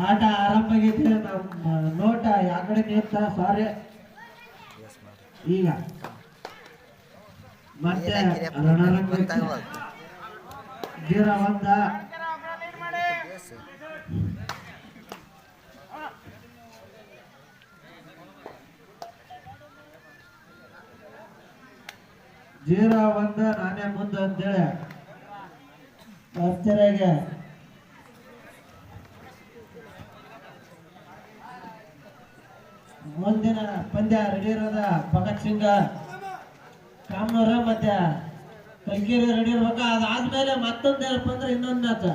ಆಟ ಆರಂಭ ಆಗೈತೆ ನಮ್ಮ ನೋಟ ಯಾವ ಕಡೆ ಸಾರಿ ಈಗ ಮತ್ತೆ ರಣರಂಗ ಜೀರ ಒಂದ ಜೀರ ಒಂದ ನಾನೇ ಮುಂದೆ ಅಂತೇಳಿ. ಅಷ್ಟರಾಗೆ. ಮುಂದಿನ ಪಂದ್ಯ ರೆಡಿ ಇರೋದ ಭಗತ್ ಸಿಂಗ್. ಕಾಮನೂರ ಮತ್ತೆ ಕಲ್ಕೇರಿ ರೆಡಿ ಇರ್ಬೇಕ? ಅದಾದ್ಮೇಲೆ ಮತ್ತೊಂದು ಏನಪ್ಪ ಅಂದ್ರೆ ಇನ್ನೊಂದು match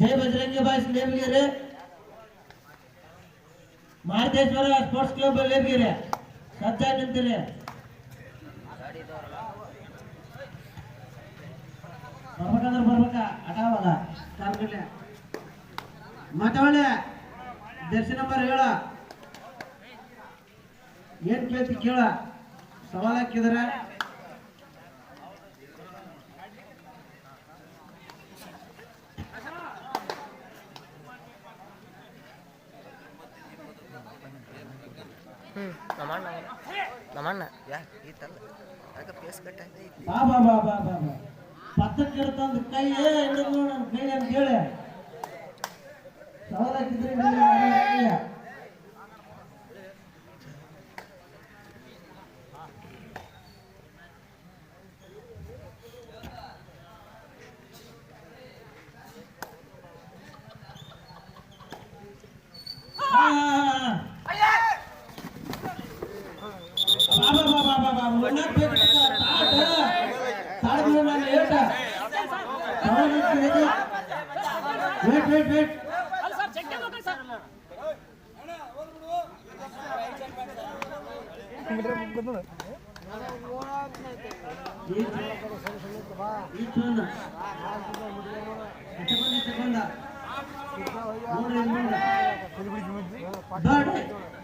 Jai Bajrangi boys Lebgiri Mardeshwar sports club Lebgiri ಸಜ್ಜಾ ನಿಂತಿರಿ. ಬರ್ಬೇಕಂದ್ರೆ ಬರ್ಬೇಕಾ? ಆಟ ಅವಾಗ ದರ್ಶನ ನಂಬರ್ ಹೇಳ. ಏನ್ ಕೇಳ್ತಿ ಕೇಳ. ಸವಾಲ್ ಹಾಕಿದ್ರ. ಹ್ಮ್ ನಮ್ಮಣ್ಣ ನಮ್ಮಣ್ಣ ಯಾ ಈತಲ್ಲ ಆಗ ಪೇಸ್ ಕಟ್ ಆಯ್ತು? ಬಾ ಬಾ ಬಾ ಬಾ ಬಾ ಬಾ. ಪತ್ತಕ್ಕೆ ಇರ್ತಂದು ಕೈ ಹಿಡಿದು ನನ್ನ ಕೈ ಅಂತ ಹೇಳಿ. ಸವಾಲ್ ಹಾಕಿದ್ರೆ ನೀನು ನನ್ನ ಕೈಯ. ಆ, ಆ, ಆ, ಆ. ಬಾ ಬಾ ಬಾ ಬಾ ಬಾ ಮುನ್ನಕ್ ಬೇಕು ತಾಟ. ತಾಟ ಬಿಡು ನನ್ನ ಏಟ. ಸವಾಲ್ ಹಾಕಿದ್ರೆ ವೇಟ್ ವೇಟ್ ಈಚೋನ ಎಷ್ಟಕೊಂಡ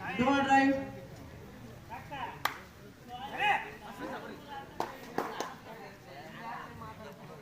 ಎಷ್ಟಕೊಂಡ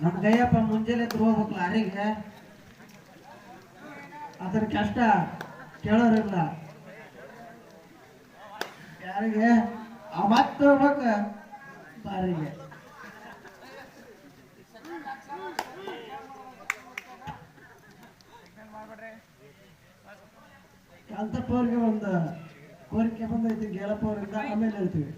ನಮ್ಮ ಗಯ್ಯಪ್ಪ ಮುಂಜಾನೆ ಎದ್ದು ಹೋಗ್ಬೇಕು ಲಾರಿಗೆ ಅದ್ರ ಕಷ್ಟ ಕೇಳೋರಿಲ್ಲ. ಯಾರಿಗೆ? ಅವತ್ತು ಹೋಗ್ಬೇಕು ಬಾರಿಗೆ. ಕಾಂತಪ್ಪ ಅವ್ರಿಗೆ ಒಂದು ಕೋರಿಕೆ ಬಂದೈತಿ ಗೇಲಪ್ಪ ಅವರಿಂದ ಆಮೇಲೆ ಹೇಳ್ತೀವಿ.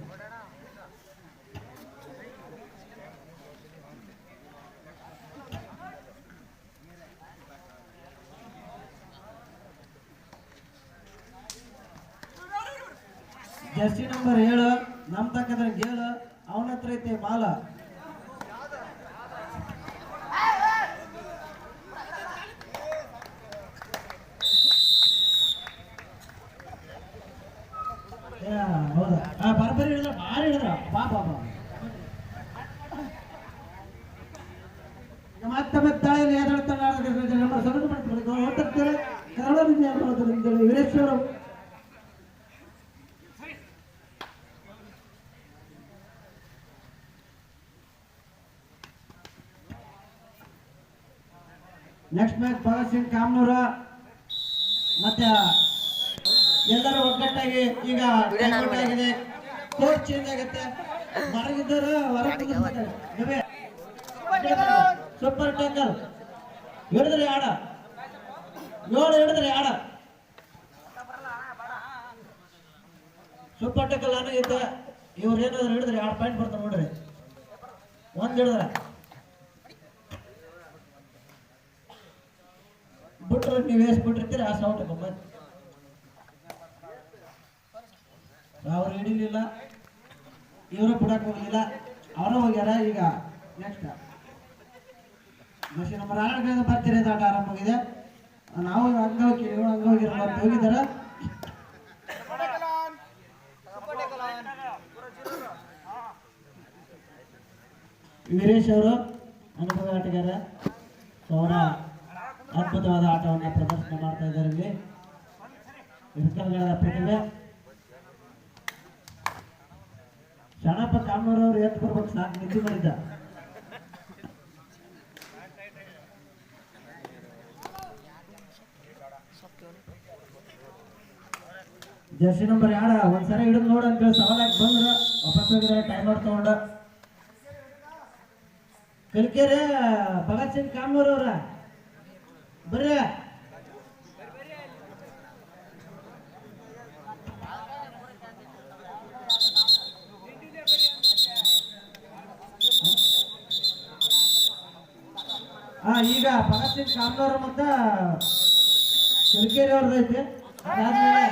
ಜರ್ಸಿ ನಂಬರ್ ಏಳು, ನಮ್ ತಕ್ಕದ್ರ ಗೇಳು ಅವನ ಹತ್ರ ಐತಿ ಮಾಲ ಏ, ಹೌದಾ ಆ, ಬರಬರಿ ಹೇಳಿದ್ರ ಬಾರಿ ಹೇಳಿದ್ರ. ಬಾ ಬಾ ಬಾ. ನಮ್ಮ ಸಗಟು ನೆಕ್ಸ್ಟ್ ಮ್ಯಾಚ್ ಭಗತ್ ಸಿಂಗ್ ಕಾಮ್ನೂರ ಮತ್ತೆ ಎಲ್ಲರೂ ಒಗ್ಗಟ್ಟಾಗಿ ಈಗ ಆಗಿದೆ. ಕೋಚ್ ಚೇಂಜ್ ಆಗುತ್ತೆ. ಹೊರಗಿದ್ದವರು ಹೊರಗೆ ಸೂಪರ್ ಟೇಕರ್ ಹಿಡಿದ್ರೆ ಆಡ ಏಳು ಹಿಡಿದ್ರೆ ಆಡ ಸೂಪರ್ ಟೇಕಲ್ ನನಗಿದ್ದ ಇವ್ರು ಏನಾದ್ರು ಹಿಡಿದ್ರೆ ಆರು ಪಾಯಿಂಟ್ ಬರ್ತಾರೆ ನೋಡ್ರಿ. ಒಂದ್ ಹಿಡಿದ್ರೆ. ಬಿಟ್ರೆ ನೀವು ಎಷ್ಟು ಬಿಟ್ಟಿರ್ತೀರಿ ಆ ಸೌಟ್ ಮತ್ತೆ ಅವ್ರು ಹಿಡಿಲಿಲ್ಲ ಇವರು ಬಿಡಕ್ ಹೋಗಲಿಲ್ಲ, ಅವರು ಹೋಗ್ಯಾರ, ಈಗ ನೆಕ್ಸ್ಟ್ ಬಸ್ ನಮ್ಮ ರಾಣಗಳಿಂದ ಬರ್ತೀರಿ ಆಟ ಆರಂಭ ಆಗಿದೆ. ನಾವು ಹಂಗ ಹೋಗಿ ಇವ್ರು ಹಂಗ ಹೋಗಿರೋ ಹೋಗಿದಾರ ವೀರೇಶ್ ಅವರು ಅನುಭವ ಆಟಗಾರ. ಸೊ ಅವರ ಅದ್ಭುತವಾದ ಆಟವನ್ನು ಪ್ರದರ್ಶನ ಮಾಡ್ತಾ ಇದ್ದಾರೆ ಇಲ್ಲಿ. ಪ್ರತಿಭೆ. ಶರಣಪ್ಪ ಕಾಮನೂರ್ ಎತ್ ಬರ್ಬೇಕು ಸಾಕು, ನಿದ್ದೆ ಮಾಡಿದ್ದ. ಜರ್ಸಿ ನಂಬರ್ ಯಾರ ಒಂದ್ಸರಿ ಹಿಡಿದು ನೋಡು ಅಂತೇಳಿ ಸವಾಲಾಗಿ ಬಂದ್ರ ವಾಪಸ್ ಹೋಗಿದ್ರೆ ಟೈಮ್ ಔಟ್ ತಗೊಂಡ. ಕಲಿಕೆರೆ ಭಗತ್ ಸಿಂಗ್ ಕಾಮನೂರ್ ಅವ್ರ ಬರ್ರಿ. ಈಗ ಭಗತ್ ಸಿಂಗ್ ಕಾಮನೂರ್ ಮತ್ತ ಕಲಿಕೆರೆ ಅವ್ರದ್ದು ಐತಿ ಅದಾದ್ಮೇಲೆ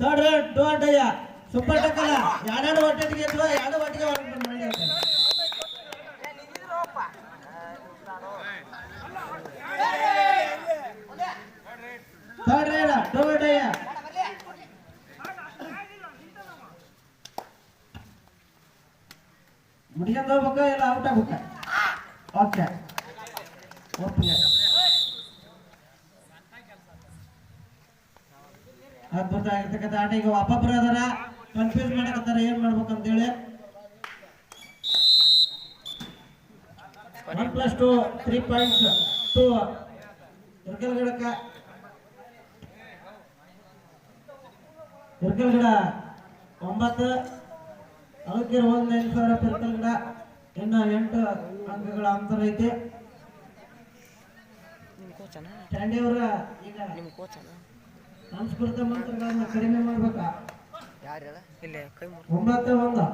ಥರ್ಡ್ ರೇಟ್ ಡೋಂಟ್ ಅಯ್ಯ ಸೂಪರ್ ಟಕ್ಕಲ್ಲ ಎರಡೆರಡು ಒಟ್ಟಿಗೆ ಇದ್ವ ಎರಡು ಒಟ್ಟಿಗೆ ಮಾಡಿ ಅಂತ ಥರ್ಡ್ ರೇಡ ಡೋಂಟ್ ಅಯ್ಯ. ಮುಡಿಯಂದ ಹೋಗ್ಬೇಕ ಆಗ್ಬೇಕ ಓಕೆ. ಅದ್ಭುತ ಆಗಿರ್ತಕ್ಕಂಥ ಆಟ. ಈಗ ಒಬ್ಬೊಬ್ರು ಅದರ ಕನ್ಫ್ಯೂಸ್ ಮಾಡಕತ್ತಾರ ಏನ್ ಮಾಡ್ಬೇಕಂತೇಳಿ. One plus two three points to ದುರ್ಗಲ್ಗಡಕ ದುರ್ಗಲ್ಗಡ ಒಂಬತ್ತು. ಅದಕ್ಕೆ ಒಂದು ಎಂಟು ಸಾವಿರ ಇರ್ಕಲ್ಗಡ ಇನ್ನು ಎಂಟು. ಅಂಕಗಳ ಅಂತರ ಐತಿ. ಚಾಂಡಿಯವರ ಈಗ ಸಂಸ್ಕೃತ ಮಂತ್ರಗಳನ್ನ ಕಡಿಮೆ ಮಾಡ್ಬೇಕಾ? ಒಂಬತ್ತು ಒಂದು.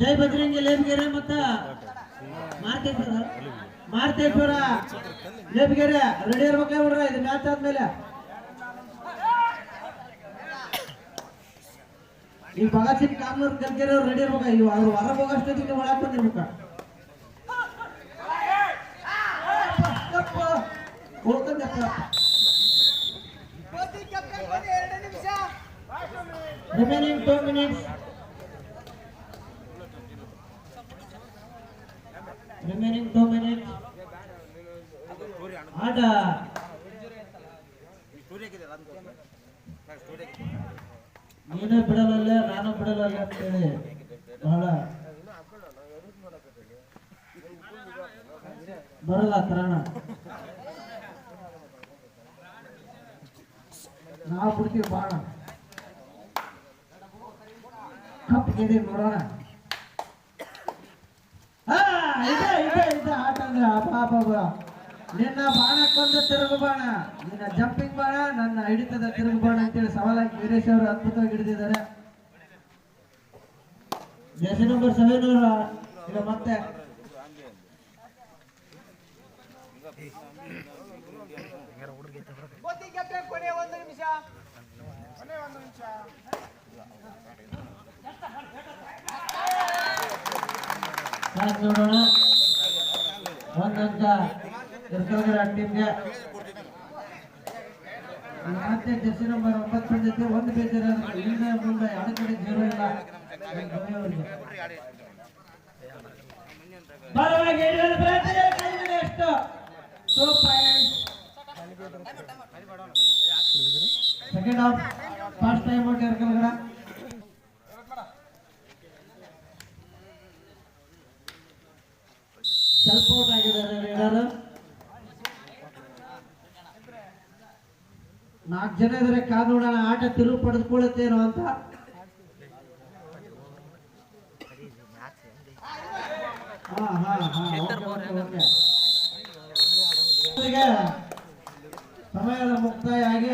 ಜೈ ಬಜರಂಗಿ ಲೇಬ್ಗೆರೆ ಮತ್ತ ಮಾರ್ತೇಶ್ವರ ಮಾರ್ತೇಶ್ವರ ಲೇಬ್ಗೆರೆ ರೆಡಿ ಇರ್ಬೇಕಾ ಇದು ಮ್ಯಾಚ್ ಆದ್ಮೇಲೆ. ಈ ಭಗತ್ ಸಿಂಗ್ ಕಾಮನೂರ್ ಕಲ್ಕೆರೆ ಅವ್ರು ರೆಡಿ ಇರ್ಬೇಕಾ ಇವ್ ಅವ್ರು ಹೊರಗೆ ಹೋಗೋಷ್ಟೊತ್ತಿಗೆ ನೀವು ಒಳಗೆ ಬಂದಿರ್ಬೇಕಾ ಹೋಗ್ತಂದಪ್ಪ remaining two minutes. Remaining two minutes. ಆಟ ನೀನು ಬಿಡಲಲ್ಲ ನಾನು ಬಿಡಲಲ್ಲ ಅಂತೇಳಿ. ಬಹಳ ಬರಲ್ಲ ತ್ರಣ ನಾವು ಬಿಡ್ತೀವಿ ಬಾಣ ಕಪ್ಪಿಗೆ ನೋಡೋಣ. ಆ, ಇದೆ ಇದೆ ಇದೆ ಆಟ ಅಂದ್ರೆ ಅಬ್ಬಾ ಅಬ್ಬಾ ನಿನ್ನ ಬಾಣಕ್ಕೊಂದು ತಿರುಗು ಬಾಣ ನಿನ್ನ ಜಂಪಿಂಗ್ ಬಾಣ, ನನ್ನ ಹಿಡಿತದ ತಿರುಗು ಬಾಣ ಅಂತೇಳಿ ಸವಾಲಾಗಿ ವೀರೇಶ್ ಅವರು ಅದ್ಭುತವಾಗಿ ಹಿಡಿದಿದ್ದಾರೆ. ನಂಬರ್ ಮತ್ತೆ. ಒಂದಂಕ ಇರ್ಕಲ್ಗರ ಟೀಮ್ಗೆ ಮತ್ತೆ ಜರ್ಸಿ ನಂಬರ್ ಒಂಬತ್ತು ಬಂದಿತ್ತು ಒಂದು ಬೇಜಾರ ಹಿಂದೆ ಮುಂದೆ ಎರಡು ಕಡೆ ಜೀರೋ ಇಲ್ಲ ಪ್ರಯತ್ನ second half first time out ಇರ್ಕಲ್ಗರ ಸ್ವಲ್ಪ ಔಟ್ ಆಗಿ ನಾಲ್ಕು ಜನ ಇದ್ರೆ ನೋಡೋಣ ಆಟ ತಿರುವು ಪಡೆದುಕೊಳ್ಳುತ್ತೇನೋ ಅಂತ. ಸಮಯದ ಮುಕ್ತಾಯ ಆಗಿ